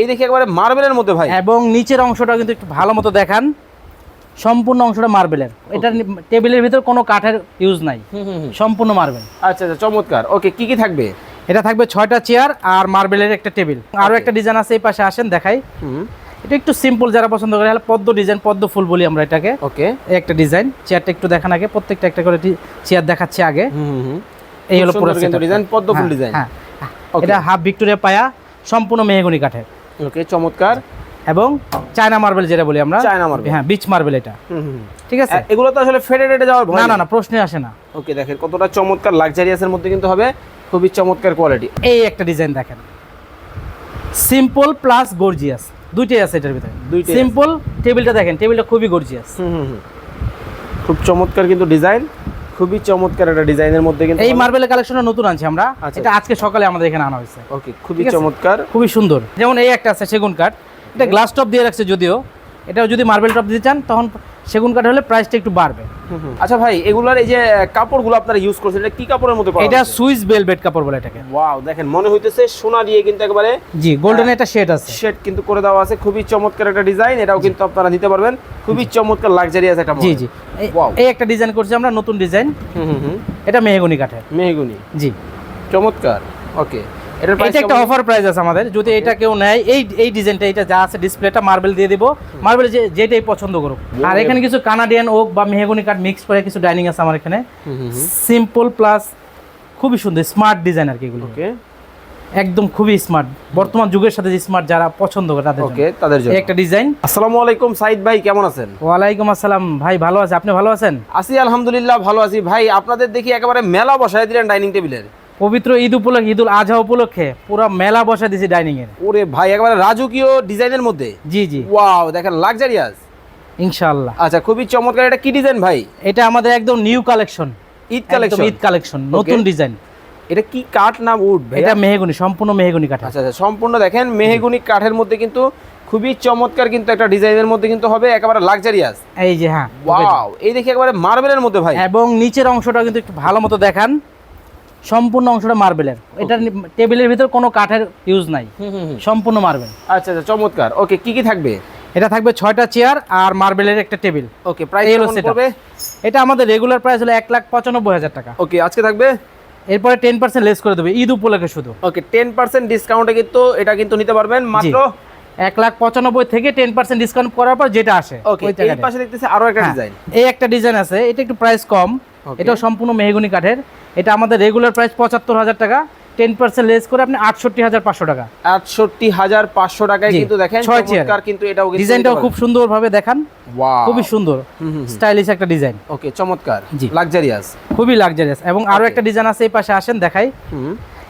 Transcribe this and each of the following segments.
এই দেখি একবারে মার্বেলের মধ্যে ভাই। এবং নিচের অংশটা কিন্তু একটু ভালো মতো দেখান। সম্পূর্ণ অংশটা মার্বেলের। এটা টেবিলের ভিতর কোনো কাঠের ইউজ নাই। সম্পূর্ণ মার্বেল। আচ্ছা আচ্ছা চমৎকার। ওকে কি কি থাকবে? এটা থাকবে ছয়টা চেয়ার আর মার্বেলের একটা টেবিল আরও একটা ডিজাইন আছে এই পাশে আসেন দেখাই। এটা একটু সিম্পল যারা পছন্দ করে পদ্ম ডিজাইন পদ্ম ফুল বলি আমরা এটাকে। ওকে এই একটা ডিজাইন চেয়ারটা একটু দেখান আগে প্রত্যেকটা একটা করে চেয়ার দেখাচ্ছে আগে। এই হলো পুরো। ডিজাইন পদ্ম ফুল হ্যাঁ, ডিজাইন হ্যাঁ। এটা হাফ ভিক্টোরিয়া পায়া সম্পূর্ণ মেহগনি কাঠের। ওকে চমৎকার। এবং চায়না মার্বেল যেটা বলি আমরা। China marble. হ্যাঁ বিচ মার্বেল এটা। হুম হুম ঠিক আছে? এগুলো তো আসলে ফেডে রেটে যাওয়ার না না না প্রশ্নে আসে না। ওকে দেখেন কতটা চমৎকার লাক্সারিয়াসের মধ্যে কিন্তু হবে। খুবই চমৎকার কোয়ালিটি এই একটা ডিজাইন দেখেন। সিম্পল প্লাস গর্জিয়াস দুইটাই আছে এটার ভিতরে। দুইটাই সিম্পল টেবিলটা দেখেন টেবিলটা খুবই গর্জিয়াস হুম হুম। খুব চমৎকার কিন্তু ডিজাইন খুবই চমৎকার একটা ডিজাইনের মধ্যে কিন্তু এই মার্বেলের কালেকশনটা নতুন আনছি আমরা। আচ্ছা। এটা আজকে সকালে আমাদের এখানে আনা হয়েছে। ওকে খুবই চমৎকার। খুবই সুন্দর। যেমন এই একটা আছে সেগুন কাঠ। এটা গ্লাস টপ দিয়ে রাখছে যদিও। এটাও যদি মার্বেল টপ দিতে চান তখন সেগুন কাঠ হলে প্রাইসটা একটু বাড়বে। আচ্ছা ভাই এগুলার এই যে কাপড়গুলো আপনারা ইউজ করছেন এটা কি কাপড়ের মধ্যে করা এটা সুইস বেলভেট কাপড় বলে এটাকে। ওয়াও দেখেন মনে হইতেছে সোনা দিয়ে কিন্তু একবারে জি গোল্ডেন একটা শেড আছে। শেড কিন্তু করে দেওয়া আছে খুবই চমৎকার একটা ডিজাইন এটাও কিন্তু আপনারা নিতে পারবেন খুবই চমৎকার লাক্সারিয়াস একটা জি জি। এই- এই একটা ডিজাইন করছি আমরা নতুন ডিজাইন হুম হুম হুম। এটা মেহগনি কাঠের। মেহগুনি। জি। চমৎকার ওকে এটা একটা অফার প্রাইস আছে আমাদের। যদি এটা কেউ নেয় এই এই ডিজাইনটা এটা যা আছে ডিসপ্লেটা মার্বেল দিয়ে দিব। মার্বেল যে যেটাই পছন্দ করুক। আর এখানে কিছু কানাডিয়ান ওক বা মেহগনি কাঠ মিক্স করে কিছু ডাইনিং আছে আমার এখানে। সিম্পল প্লাস খুবই সুন্দর স্মার্ট ডিজাইন আর কি এগুলো। একদম খুবই স্মার্ট বর্তমান যুগের সাথে যে স্মার্ট যারা পছন্দ করে তাদের ওকে তাদের জন্য। একটা ডিজাইন আসসালামু আলাইকুম সাইদ ভাই কেমন আছেন? ওয়ালাইকুম আসসালাম। ভাই ভালো আছে। আপনি ভালো আছেন? আছি আলহামদুলিল্লাহ ভালো আছি। ভাই আপনাদের দেখি একেবারে মেলা বসায় দিলেন ডাইনিং টেবিলের পবিত্র ঈদ উপলক্ষে ঈদুল আজহা উপলক্ষে পুরো মেলা বসা দিয়েছি ডাইনিং এর। ওরে ভাই একেবারে রাজকীয় ডিজাইনের মধ্যে? জি জি। ওয়াও দেখেন লাক্সারিয়াস ইনশাআল্লাহ। আচ্ছা খুবই চমৎকার এটা কি ডিজাইন ভাই? এটা আমাদের একদম new collection Eid collection Eid collection নতুন ডিজাইন এটা কি কাঠ না উড ভাই এটা মেহগনি সম্পূর্ণ মেহগনি কাঠ আচ্ছা আচ্ছা সম্পূর্ণ দেখেন মেহগুনি কাঠের মধ্যে কিন্তু খুবই চমৎকার কিন্তু একটা ডিজাইনের মধ্যে কিন্তু হবে একেবারে লাক্সারিয়াস এই যে হ্যাঁ ওয়াও এই দেখি একেবারে মার্বেলের মধ্যে ভাই। এবং নিচের অংশটা কিন্তু একটু ভালো মতো দেখান। সম্পূর্ণ অংশটা মার্বেলের। এটা টেবিলের ভিতর কোনো কাঠের ইউজ নাই। সম্পূর্ণ মার্বেল। আচ্ছা আচ্ছা চমৎকার। ওকে কি কি থাকবে? এটা থাকবে ছয়টা চেয়ার আর মার্বেলের একটা টেবিল। ওকে প্রাইস হলো এটা আমাদের রেগুলার প্রাইস হলো এক লাখ পঁচানব্বই হাজার টাকা। ওকে আজকে থাকবে? এরপরে টেন পার্সেন্ট লেস করে দেবে ঈদ উপলক্ষে শুধু। ওকে টেন পার্সেন্ট ডিসকাউন্টে কিন্তু এটা কিন্তু নিতে পারবেন মাত্র? এক লাখ পঁচানব্বই থেকে টেন পার্সেন্ট ডিসকাউন্ট করার পর যেটা আসে ওকে এই পাশে দেখতেছি আরও একটা হ্যাঁ, ডিজাইন এই একটা ডিজাইন আছে এটা একটু প্রাইস কম. এটাও সম্পূর্ণ মেহগুনি কাঠের। এটা আমাদের রেগুলার প্রাইস পঁচাত্তর হাজার টাকা। টেন পার্সেন্ট লেস করে আপনি আটষট্টি হাজার পাঁচশো টাকা। আটষট্টি হাজার পাঁচশো টাকায় কিন্তু দেখেন ছয় চেয়ার। কিন্তু এটাও ডিজাইনটাও খুব সুন্দরভাবে দেখান। খুবই সুন্দর। স্টাইলিশ একটা ডিজাইন। ওকে চমৎকার। জি। লাক্সারিয়াস খুবই লাক্সারিয়াস এবং আরও একটা ডিজাইন আছে এই পাশে আসেন দেখাই।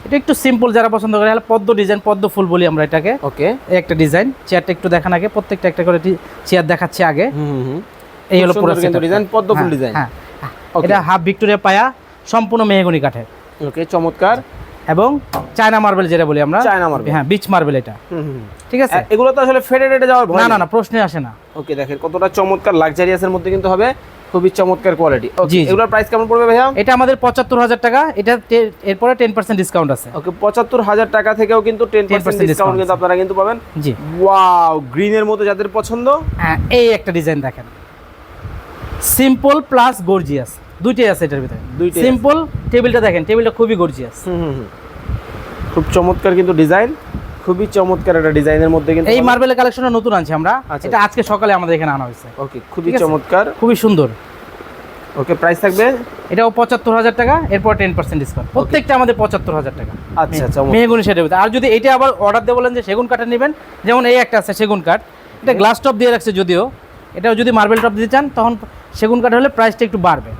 এটা একটু সিম্পল যারা পছন্দ করে হলে পদ্ম ডিজাইন পদ্ম ফুল বলি আমরা এটাকে। ওকে একটা ডিজাইন। চেয়ারটা একটু দেখান আগে প্রত্যেকটা একটা করে চেয়ার দেখাচ্ছে আগে। এই হলো পুরো। ডিজাইন পদ্ম ফুল হ্যাঁ, ডিজাইন। হ্যাঁ. এটা হাফ ভিক্টোরিয়া পায়া সম্পূর্ণ মেহগনি কাঠের। ওকে চমৎকার। এবং চায়না মার্বেল যেটা বলি আমরা। চায়না মার্বেল হ্যাঁ বিচ মার্বেল এটা। ঠিক আছে? এগুলো তো আসলে ফেডে রেটে যাওয়ার ভয় না না না প্রশ্নে আসে না। ওকে দেখেন কতটা চমৎকার লাক্সারিয়াসের মধ্যে কিন্তু হবে। খুবই চমৎকার কোয়ালিটি ওকে জি। এগুলোর প্রাইস কেমন পড়বে ভাইয়া? এটা আমাদের পঁচাত্তর হাজার টাকা। এটা এরপরে টেন পার্সেন্ট ডিসকাউন্ট আছে। ওকে পঁচাত্তর হাজার টাকা থেকেও কিন্তু টেন পার্সেন্ট 10% ডিসকাউন্ট কিন্তু আপনারা কিন্তু পাবেন। জি। ওয়াও গ্রিনের মতো যাদের পছন্দ। হ্যাঁ এই একটা ডিজাইন দেখেন। সিম্পল প্লাস গর্জিয়াস দুইটাই আছে এটার ভিতরে। সিম্পল টেবিলটা দেখেন টেবিলটা খুবই গর্জিয়াস হুম হুম হুম। খুব চমৎকার কিন্তু ডিজাইন খুবই চমৎকার একটা ডিজাইনের মধ্যে কিন্তু এই মার্বেলের কালেকশনটা নতুন আনছি আমরা। আচ্ছা। এটা আজকে সকালে আমাদের এখানে আনা হয়েছে। ওকে খুবই চমৎকার। খুবই সুন্দর। ওকে প্রাইস থাকবে? এটাও পঁচাত্তর হাজার টাকা এরপর টেন পার্সেন্ট ডিসকাউন্ট প্রত্যেকটা আমাদের পঁচাত্তর হাজার টাকা। আচ্ছা চমৎকার। মেহগুনি সেটের ভিতরে। আর যদি এটা আবার অর্ডার দিয়ে বলেন যে সেগুন কাঠের নেবেন যেমন এই একটা আছে সেগুন কাঠ। এটা গ্লাস টপ দিয়ে রাখছে যদিও। এটাও যদি মার্বেল টপ দিতে চান তখন সেগুন কাঠ হলে প্রাইসটা একটু বাড়বে।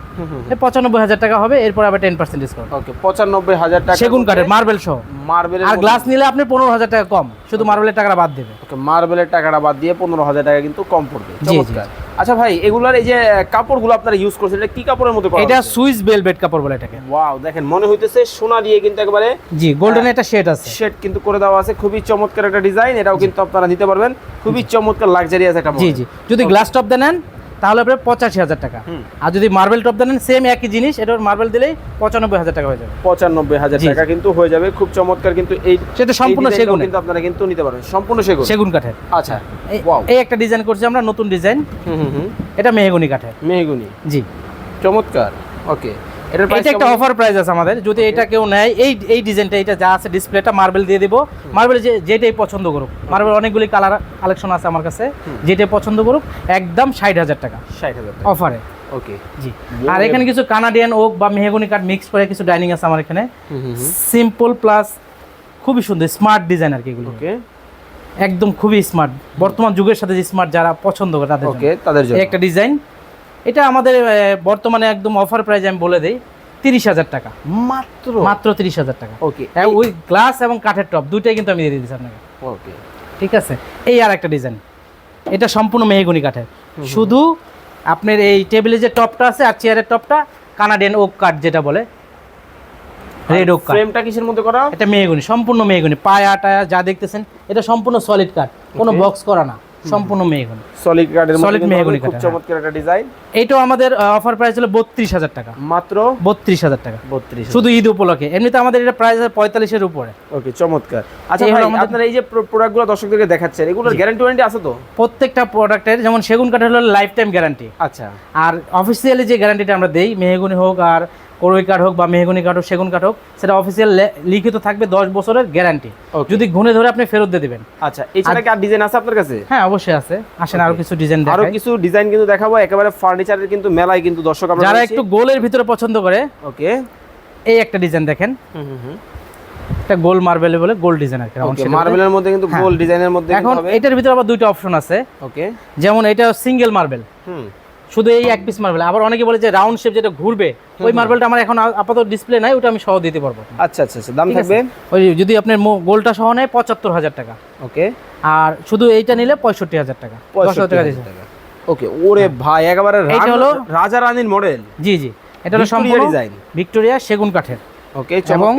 পঁচানব্বই হাজার টাকা হবে এরপর আবার টেন পার্সেন্ট ডিসকাউন্ট ওকে পঁচানব্বই হাজার টাকা সেগুন কাঠের মার্বেল সহ। মার্বেল আর গ্লাস নিলে আপনি পনেরো হাজার টাকা কম শুধু মার্বেলের টাকাটা বাদ দেবে। ওকে মার্বেলের টাকাটা বাদ দিয়ে পনেরো হাজার টাকা কিন্তু কম পড়বে। চমৎকার। আচ্ছা ভাই এগুলার এই যে কাপড়গুলো আপনারা ইউজ করছেন এটা কি কাপড়ের মধ্যে এটা সুইস বেলভেট কাপড় বলে এটাকে। ওয়াও দেখেন মনে হইতেছে সোনা দিয়ে কিন্তু একেবারে জি গোল্ডেন একটা শেড আছে। শেড কিন্তু করে দেওয়া আছে। খুবই চমৎকার একটা ডিজাইন এটাও কিন্তু আপনারা নিতে পারবেন। খুবই চমৎকার লাক্সারিয়াস একটা জি জি। যদি গ্লাস টপ দেন তাহলে আপনার পঁচাশি হাজার টাকা। আর যদি মার্বেল টপ দেন সেম একই জিনিস এটা মার্বেল দিলেই পঁচানব্বই হাজার টাকা হয়ে যাবে। পঁচানব্বই হাজার টাকা কিন্তু হয়ে যাবে। খুব চমৎকার কিন্তু এই সেটা সম্পূর্ণ সেগুন কিন্তু আপনারা কিন্তু নিতে পারবেন। সম্পূর্ণ সেগুন। সেগুন কাঠের। আচ্ছা। এই- একটা ডিজাইন করছি আমরা নতুন ডিজাইন হুম হুম হুম। এটা মেহগুনি কাঠের। মেহগুনি। জি। চমৎকার। ওকে এটা একটা অফার প্রাইস আছে আমাদের। যদি এটা কেউ নেয় এই এই ডিজাইনটা এটা যা আছে ডিসপ্লেটা মার্বেল দিয়ে দিব। মার্বেল যে যেটাই পছন্দ করুক। মার্বেল অনেকগুলি কালার কালেকশন আছে আমার কাছে। যেটাই পছন্দ করুক একদম ষাট হাজার টাকা। ষাট হাজার অফারে ওকে জি। আর এখানে কিছু কানাডিয়ান ওক বা মেহগুনি কাঠ মিক্স করে কিছু ডাইনিং আছে আমার এখানে। সিম্পল প্লাস খুবই সুন্দর স্মার্ট ডিজাইন আর কি এগুলো। ওকে একদম খুবই স্মার্ট বর্তমান যুগের সাথে যে স্মার্ট যারা পছন্দ করে তাদের ওকে তাদের জন্য। একটা ডিজাইন এটা আমাদের বর্তমানে একদম অফার প্রাইস আমি বলে দেই তিরিশ হাজার টাকা। মাত্র? মাত্র তিরিশ হাজার টাকা। ওকে ওই গ্লাস এবং কাঠের টপ দুইটাই কিন্তু আমি দিয়ে দিচ্ছি আপনাকে। ওকে ঠিক আছে? এই আর একটা ডিজাইন এটা সম্পূর্ণ মেহগুনি কাঠের। শুধু আপনার এই টেবিলে যে টপটা আছে আর চেয়ারের টপটা কানাডিয়ান ওক কাঠ যেটা বলে রেড ওক কাঠ ফ্রেমটা কিসের মধ্যে করা? এটা মেহগুনি সম্পূর্ণ মেহগুনি। পায়া টায়া যা দেখতেছেন এটা সম্পূর্ণ সলিড কাঠ কোনো বক্স করা না। সম্পূর্ণ মেহগুনি। সলিড কিন্তু মেহগনি খুব চমৎকার একটা ডিজাইন আমাদের অফার প্রাইস হলো বত্রিশ হাজার টাকা। মাত্র? বত্রিশ হাজার টাকা। বত্রিশ শুধু ঈদ উপলক্ষে। এমনিতে আমাদের এটা প্রাইস পঁয়তাল্লিশের উপরে। ওকে চমৎকার। আচ্ছা ভাই আপনারা এই যে প্রোডাক্টগুলো দর্শকদেরকে দেখাচ্ছেন এগুলোর গ্যারান্টি ওয়ারেন্টি আছে তো? প্রত্যেকটা প্রোডাক্টের যেমন সেগুন কাঠের হলো লাইফ টাইম গ্যারান্টি আচ্ছা। আর অফিসিয়ালি যে গ্যারান্টিটা আমরা দেই মেহগুনি হোক আর করই কাঠ হোক বা মেহগুনি কাঠ হোক সেগুন কাঠ হোক সেটা অফিসিয়াল লিখিত থাকবে দশ বছরের গ্যারান্টি. যদি ঘুরে ধরে আপনি ফেরত দিয়ে দেবেন। আচ্ছা এছাড়া কি আর ডিজাইন আছে আপনার কাছে? হ্যাঁ অবশ্যই আছে। আসেন আরও কিছু ডিজাইন আরও কিছু ডিজাইন কিন্তু দেখাবো। একেবারে ফার্নিচারের কিন্তু মেলায় কিন্তু দর্শক আমরা যারা একটু গোলের ভিতরে পছন্দ করে ওকে এই একটা ডিজাইন দেখেন। একটা গোল মার্বেল বলে গোল ডিজাইন আর কি। মার্বেলের মধ্যে। কিন্তু হ্যাঁ। গোল ডিজাইনের মধ্যে এখন এটার ভিতরে আবার দুইটা অপশন আছে। ওকে যেমন এটা সিঙ্গেল মার্বেল হুম। শুধু এই এক পিস মার্বেল আবার অনেকে বলে যে রাউন্ড শেপ যেটা ঘুরবে ওই মার্বেলটা আমার এখন আপাতত ডিসপ্লে নাই ওটা আমি সহ দিতে পারব। আচ্ছা আচ্ছা আচ্ছা দাম থাকবে? ওই যদি আপনার গোলটা সহ নেয় পঁচাত্তর হাজার টাকা। ওকে। আর শুধু এইটা নিলে পঁয়ষট্টি হাজার টাকা। পঁয়ষট্টি হাজার টাকা। ওকে ওরে ভাই একেবারে এটা হলো- রাজা রানীর মডেল জি জি। এটা হলো সম্পূর্ণ ডিজাইন ভিক্টোরিয়া সেগুন কাঠের ওকে এবং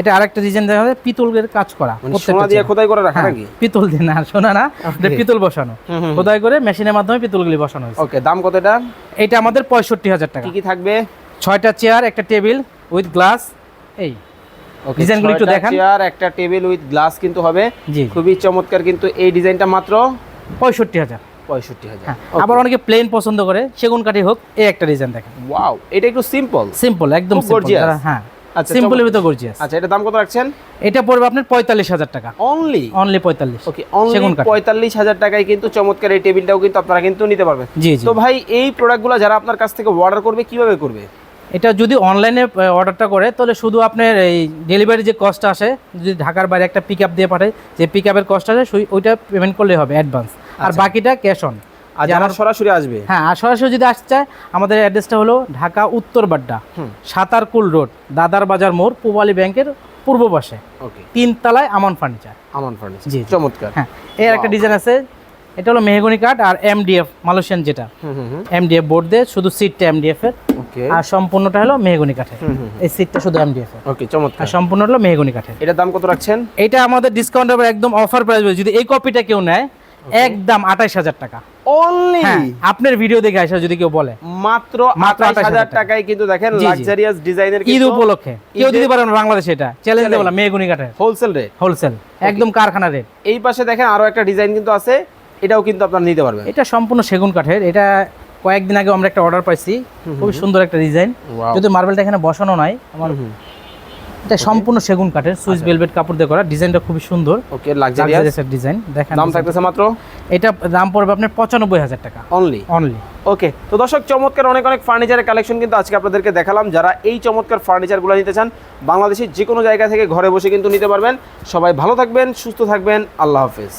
এটা আরেকটা ডিজাইন দেখা যায় পিতলের কাজ করা মানে সোনা দিয়ে খোদাই করে রাখা হ্যাঁ, নাকি? পিতল দিয়ে না সোনা না পিতল বসানো। খোদাই করে মেশিনের মাধ্যমে পিতলগুলি বসানো হয়েছে। ওকে দাম কত এটা? এটা আমাদের পঁয়ষট্টি হাজার টাকা। কি কি থাকবে? ছয়টা চেয়ার একটা টেবিল উইথ গ্লাস এই। ডিজাইনগুলো একটু দেখান। চেয়ার একটা টেবিল উইথ গ্লাস কিন্তু হবে। খুবই চমৎকার কিন্তু এই ডিজাইনটা মাত্র পঁয়ষট্টি হাজার। পঁয়ষট্টি হাজার। হ্যাঁ আবার অনেকে প্লেন পছন্দ করে সেগুন কাঠি হোক এই একটা ডিজাইন দেখেন। ওয়াও এটা একটু সিম্পল সিম্পল একদম। হ্যাঁ। সিম্পলের চমৎকার। ভিতর গর্জিয়াস আচ্ছা এটা দাম কত রাখছেন? এটা পড়বে আপনার পঁয়তাল্লিশ হাজার টাকা। অনলি অনলি পঁয়তাল্লিশ। ওকে অনলি পঁয়তাল্লিশ হাজার টাকায় কিন্তু চমৎকার এই টেবিলটাও কিন্তু আপনারা কিন্তু নিতে পারবেন। জি তো ভাই এই প্রোডাক্টগুলো যারা আপনার কাছ থেকে অর্ডার করবে কীভাবে করবে? এটা যদি অনলাইনে অর্ডারটা করে তাহলে শুধু আপনার এই ডেলিভারি যে কস্ট আসে যদি ঢাকার বাইরে একটা পিক আপ দিয়ে পাঠায় যে পিক আপের কস্ট আসে ওইটা পেমেন্ট করলে হবে অ্যাডভান্স আর আচ্ছা। বাকিটা ক্যাশ অন আর যারা সরাসরি আসবে? হ্যাঁ আর সরাসরি যদি আসতে চায় আমাদের অ্যাড্রেসটা হলো ঢাকা উত্তর বাড্ডা। সাতারকুল রোড দাদার বাজার মোড় পূবালী ব্যাংকের পূর্ব পাশে। ওকে। তিনতলায় আমান ফার্নিচার। আমান ফার্নিচার। জি। চমৎকার। হ্যাঁ এর একটা ডিজাইন আছে এটা হলো মেহগনি কাঠ আর এমডিএফ মালয়েশিয়ান যেটা। এমডিএফ বোর্ড দিয়ে শুধু সিটটা এমডিএফ এর। আর সম্পূর্ণটা হলো মেহগনি কাঠের। এই সিটটা শুধু এমডিএফ এর। ওকে চমৎকার। সম্পূর্ণ হলো মেহগনি কাঠের। এটার দাম কত রাখছেন? এটা আমাদের ডিসকাউন্ট একদম অফার প্রাইস যদি এই কপিটা কেউ নেয় একদম আঠাইশ হাজার টাকা। অনলি হ্যাঁ আপনার ভিডিও দেখে আসা যদি কেউ বলে। মাত্র মাত্র আঠাশ হাজার টাকায় কিন্তু দেখেন। লাক্সারিয়াস ডিজাইনের ঈদ উপলক্ষে। কেউ দিতে পারবে না বাংলাদেশে এটা চ্যালেঞ্জ দেবো মেহগুনি কাঠের। হোলসেল রেট হোলসেল একদম কারখানা রেট এই পাশে দেখেন আরও একটা ডিজাইন কিন্তু আছে এটাও কিন্তু আপনারা নিতে পারবেন। এটা সম্পূর্ণ সেগুন কাঠের। এটা কয়েকদিন আগে আমরা একটা অর্ডার পাইছি খুবই সুন্দর একটা ডিজাইন. যদি মার্বেলটা এখানে বসানো নাই আমার এটা সম্পূর্ণ সেগুন কাঠের সুইস আচ্ছা। ভেলভেট কাপড় দিয়ে করা ডিজাইনটা খুবই সুন্দর। ওকে লাক্সারিয়াস ডিজাইন দেখেন দাম থাকতেছে মাত্র? এটা দাম পড়বে আপনার পঁচানব্বই হাজার টাকা। অনলি অনলি ওকে তো দর্শক চমৎকার অনেক অনেক ফার্নিচারের কালেকশন কিন্তু আজকে আপনাদেরকে দেখালাম। যারা এই চমৎকার ফার্নিচারগুলো নিতে চান বাংলাদেশের যে কোনো জায়গা থেকে ঘরে বসে কিন্তু নিতে পারবেন। সবাই ভালো থাকবেন সুস্থ থাকবেন। আল্লাহ হাফেজ।